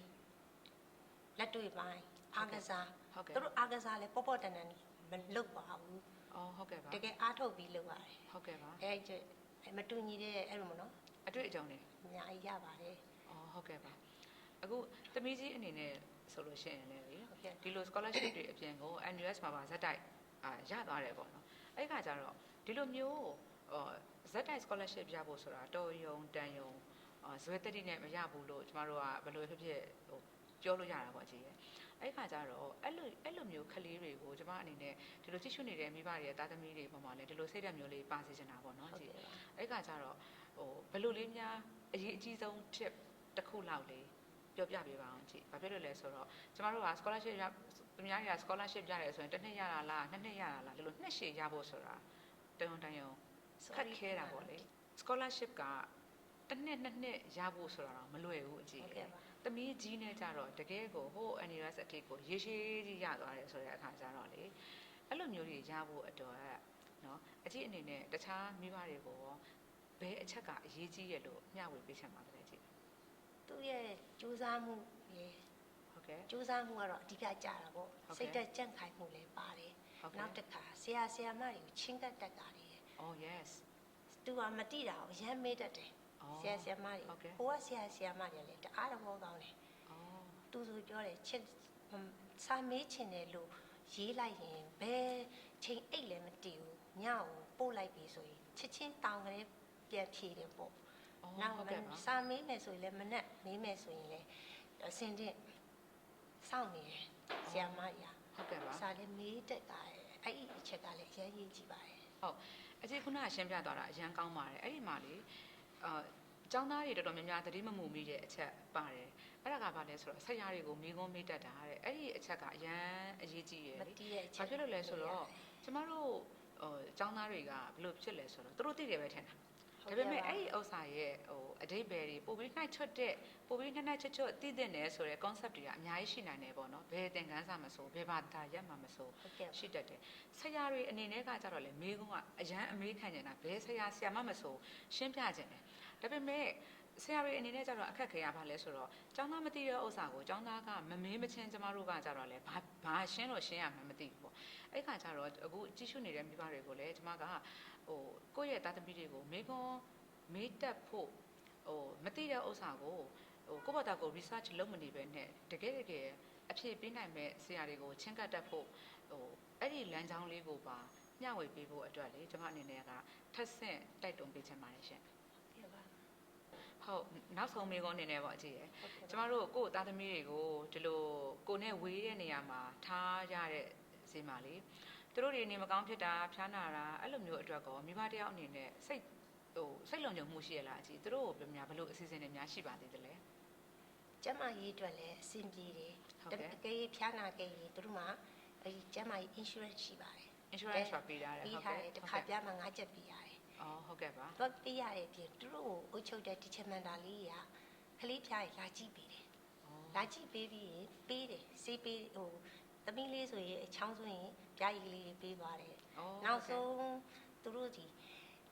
လက်တွေ့ပိုင်းအားကစားဟုတ်ကဲ့သူတို့အားကစားလဲပေါ့ပေါ့တန်တန်မလုပ်ပါဘူးအော်ဟုတ်ကဲ့ပါတကယ်အားထုတ်ပြီးလုပ်ရတယ်ဟုတ်ကဲ့ပါအဲကျအဲ့မတူညီတဲ့အဲ့လိုမနော်အတွေ့အကြုံတွေအများကြီးရပါတယ်အော်ဟုတ်ကဲ့ပါအခုသမီးကြီးအနေနဲ့ဆိုလို့ရှိရင်လည်းလေဟုတ်ကဲ့ဒီလို scholarship တွေအပြင်ကို NUS မှာပါဇက်တိုက်အာရသွားတယ်ပေါ့နော်အဲ့ခါကျတော့ဒီလိုမျိုးဟောဇက်တိုက် scholarship ရဖို့ဆိုတာတော်ယုံတန်ယုံအာဇွဲတက်တိနဲ့မရဘူးလို့ကျမတို့ကဘယ်လိုဖြစ်ဖြစ်ဟို ပြောလို့ရတာပေါ့ကြည်ရဲ့အဲ့ခါကျတော့အဲ့လိုအဲ့လိုမျိုးကလေးတွေကိုကျမအနေနဲ့ဒီလိုကြည့်ရှုနေတဲ့မိဘတွေရဲ့တာသမီတွေပေါ်မှာလည်းဒီလိုစိတ်ဓာတ်မျိုးလေးပါစေချင်တာပေါ့နော်ဟုတ်ကြည်ကဲ့ပါအဲ့ကကြတော့ဟိုဘယ်လိုလေးများအရေးအကြီးဆုံး tip တစ်ခုလောက်လေးပြောပြပေးပါအောင်ကြည့်။ဘာဖြစ်လို့လဲဆိုတော့ကျမတို့က scholarship ရသူများတွေက scholarship ရတယ်ဆိုရင်တစ်နှစ်ရတာလားနှစ်နှစ်ရတာလားဒီလိုနှစ်ရှည်ရဖို့ဆိုတာတယုံတယုံခက်ခဲတာပေါ့လေ။ scholarship က တစ်နှစ်နှစ်နှစ်ရဖို့ဆိုတာတော့မလွယ်ဘူးအကြည့်ဟုတ်ကဲ့ပါ။သမီးကြီးနဲ့ကြတော့တကယ်ကိုဟို NUS အထိကိုရေရှည်ကြီးရသွားတယ်ဆိုတဲ့အခါကျတော့လေအဲ့လိုမျိုးကြီးရဖို့အတွက်နော်အကြည့်အနေနဲ့တခြားမိဘတွေကိုရောဘယ်အချက်ကအရေးကြီးရလို့မျှဝေပေးချင်ပါသလဲကြည့်သူ့ရဲ့ကြိုးစားမှုရေဟုတ်ကဲ့ကြိုးစားမှုကတော့အဓိကကြတာပေါ့ဟုတ်ကဲ့စိတ်သက်ကြန့်ခိုင်မှုလည်းပါတယ်ဟုတ်ကဲ့နောက်တစ်ခါဆရာဆရာမတွေကိုချင်းကပ်တတ်တာတွေ oh yes သူကမတိတာကိုရမ်းမေးတတ်တယ်အော် ဆရာဆရာမတွေဟုတ်ကဲ့ဟိုကဆရာဆရာမတွေလည်းတအားသဘောကောင်းတယ် oh သူဆိုပြောတယ်ချစ်ဟွန်းစာမေးချင်တယ်လို့ရေးလိုက်ရင်ဘယ်ချိန်အိတ်လည်းမတည်ဘူးညကိုပို့လိုက်ပြီဆိုရင်ချစ်ချင်းတောင်းကလေးပြန်ဖြေတယ်ပေါ့ oh နောက်ဟုတ်ကဲ့ပါစာမေးမယ်ဆိုရင်လည်းမနဲ့မေးမယ်ဆိုရင်လည်းအစင်တင်စောင့်နေတယ်ဆရာမကြီးဟုတ်ကဲ့ပါစာလည်းမေးတတ်တာရဲ့အဲ့ဒီအချက်ကလည်းအရင်ရေးကြည့်ပါတယ်ဟုတ်အကြည့်ခုနကရှင်းပြသွားတာအရန်ကောင်းပါတယ်အဲ့ဒီမှာလေ အာကျောင်းသားတွေတော်တော်များများသတိမမှုမိတဲ့အချက်ပါတယ်အဲ့ဒါကဘာလဲဆိုတော့ဆက်ရတွေကိုမိကုန်းမိတတ်တာတဲ့အဲ့ဒီအချက်ကအရန်အရေးကြီးရယ်မလေတီးတဲ့အချက်ဘာဖြစ်လို့လဲဆိုတော့ကျမတို့ဟိုကျောင်းသားတွေကဘယ်လိုဖြစ်လဲဆိုတော့သူတို့သိတယ်ပဲထင်တာဒါပေမဲ့အဲ့ဒီဥစ္စာရဲ့ဟိုအတိတ်ဘယ်တွေပို့ပြီးနှိုက်ချွတ်တဲ့ပို့ပြီးနှိုက်နှိုက်ချွတ်ချွတ်သိတဲ့နယ်ဆိုတဲ့ concept တွေကအများကြီးရှိနိုင်တယ်ပေါ့နော်ဘယ်သင်ခန်းစာမဆိုဘယ်ဘာသာရက်မှမဆိုဟုတ်ကဲ့ရှိတတ်တယ်ဆရာတွေအနေနဲ့ကကြတော့လေမေးခွန်းကအရန်အမေးခံနေတာဘယ်ဆရာဆရာမမဆိုရှင်းပြခြင်းတယ် ဒါပေမဲ့ဆရာတွေအနေနဲ့ကြတော့အခက်ခဲရပါလဲဆိုတော့ကျောင်းသားမသိတဲ့ဥစ္စာကိုကျောင်းသားကမမေးမချင်းကျမတို့ကကြတော့လေဘာဘာရှင်းလို့ရှင်းရမှန်းမသိဘူးပေါ့အဲ့ခါကျတော့အခုကြည့်ရှုနေတဲ့မိဘတွေကိုလည်းကျမကဟိုကိုယ့်ရဲ့သားသမီးတွေကိုမေးခွန်းမေးတတ်ဖို့ဟိုမသိတဲ့ဥစ္စာကိုဟိုကိုယ့်ဘာသာကို research လုပ်မနေပဲနဲ့တကယ်တကယ်အဖြေပေးနိုင်မဲ့ဆရာတွေကိုချင်းကပ်တတ်ဖို့ဟိုအဲ့ဒီလမ်းကြောင်းလေးကိုပါမျှဝေပေးဖို့အတွက်လေကျမအနေနဲ့ကထပ်ဆင့်တိုက်တွန်းပေးချင်ပါတယ်ရှင်ဟုတ်ပါ ဟုတ်နောက်ဆုံးမေးခွန်းအနေနဲ့ပေါ့အကြည့်ရယ်ဟုတ်ကဲ့ကျမတို့ကိုယ့်သားသမီးတွေကိုဒီလိုကိုယ်နဲ့ဝေးတဲ့နေရာမှာထားရတဲ့ဈေးမှာလေသူတို့တွေနေမကောင်းဖြစ်တာဖျားနာတာအဲ့လိုမျိုးအတွက်ကောမိဘတစ်ယောက်အနေနဲ့စိတ်ဟိုစိတ်လုံခြုံမှုရှိရလားအကြီးသူတို့ကိုဘယ်များဘယ်လိုအစီအစဉ်တွေများရှိပါသေးတယ်လဲကျမရေးအတွက်လည်းအဆင်ပြေတယ်ဟုတ်တကဲ့အကယ်၍ဖျားနာခဲ့ရင်သူတို့မှာအဲဒီကျမရေး insurance ရှိပါတယ် insurance ပါပေးထားတယ်ပေးဟုတ်ထားကဲ့တယ်တစ်ခါပြမှငါးချက်ပေးရတယ် အော်ဟုတ်ကဲ့ပါတော့ပေးရတဲ့အပြင်သူတို့ကိုအုပ်ချုပ်တဲ့ teacher mentor လေးကကလေးဖျားရင်လာကြည့်ပေးတယ်အော်လာကြည့်ပေးပြီးရင်ပေးတယ်စေးပေးဟိုသမီးလေးဆိုရင်အချောင်းဆိုရင်ပြားရည်လေးတွေပေးသွားတယ်အော်နောက်ဆုံးသူတို့ဒီ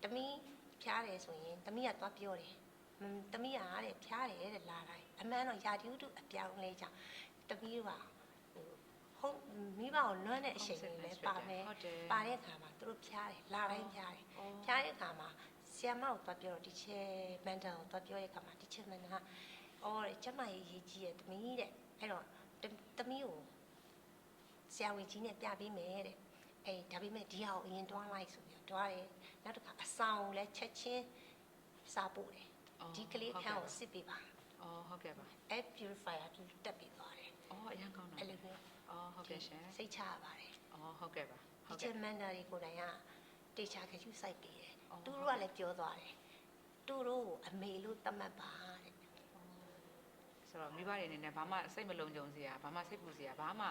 သမီးဖျားတယ်ဆိုရင်သမီးကသွားပြောတယ်อืมသမီးကတဲ့ဖျားတယ်တဲ့လာတိုင်းအမှန်တော့ယာတိဥတုအပြောင်းလဲကြောင့်သမီးတို့က ဟိုဟုတ်မိဘကိုလွမ်းတဲ့အချိန်လေးလည်းပါမယ်ဟုတ်တယ်ပါတဲ့အခါမှာသူတို့ဖျားတယ်လာတိုင်းဖျားတယ်အော်ဖျားတဲ့အခါမှာဆီယမကိုသွားပြောတော့ဒီချေမန်တာကိုသွားပြောတဲ့အခါမှာဒီချေမန်တာကအော်တဲ့ကျမရေးရေးကြီးရဲ့သမီးတဲ့အဲ့တော့တသမီးကိုဆရာဝန်ကြီးနဲ့ပြပေးမယ်တဲ့အေးဒါပေမဲ့ဒီဟာကိုအရင်တွားလိုက်ဆိုပြီးတော့တွားတယ်နောက်တစ်ခါအဆောင်ကိုလည်းချက်ချင်းစားပို့တယ်အော်ဒီကလေးခန်းကိုစစ်ပေးပါအော်ဟုတ်ကဲ့ပါ air purifier သူတက်ပေးသွားတယ် အော်အရင်ကောင်းတာ အဲ့လိုမျိုး အော်ဟုတ်ကဲ့ရှင်စိတ်ချရပါတယ်အော်ဟုတ်ကဲ့ပါဟုဒီတ်ချကဲ့မန်တာတွေကိုယ်တိုင်ကတေချာခ ्यू စိုက်ပေးတယ်အော် သူတို့ကလည်းပြောသွားတယ်သူတို့ကိုအမေလို့သတ်မှတ်ပါတဲ့ဆိုတော့မိဘတွေအနေနဲ့ဘာမှစိတ်မလုံခြုံစရာဘာမှစိတ်ပူစရာဘာမှ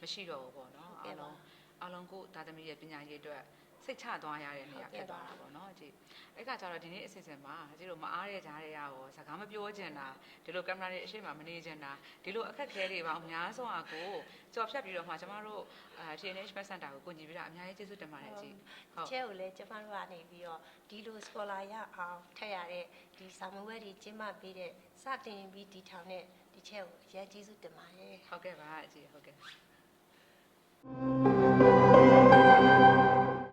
မရှိတော့ဘူးပေါ့နော်ဟုတ်ကဲ့အားပါလုံးအားလုံးကိုသားသမီးရဲ့ပညာရေးအတွက် စိတ်ချသွားရတဲ့နေရာဟုတ်ကဲ့ဖြစ်သွားပါတာပေါ့နော်အကြည့်အဲ့ကကြတော့ဒီနေ့အစီအစဉ်မှာအကြည့်တို့မအားတဲ့ကြားတွေကရောစကားမပြောချင်တာဒီလိုကင်မရာတွေအရှိမမနေချင်တာဒီလိုအခက်ခဲတွေပါအများဆုံးအကိုကြော်ဖြတ်ပြီးတော့မှကျမတို့အာ TNH Med Center ကိုကိုကြည့်ပြီးတော့အများကြီးကျေးဇူးတင်ပါတယ်အကြည့်ဟုတ်ချဲကိုလည်းကျမတို့ကနေပြီးတော့ဒီလို scholar ရအောင်ထက်ရတဲ့ဒီစာမွေးတွေကျင်းပပေးတဲ့စတင်ပြီးဒီထောင်တဲ့ဒီချဲကိုအရေးကျေးဇူးတင်ပါတယ်ဟုတ်ကဲ့ပါအကြည့်ဟုတ်ကဲ့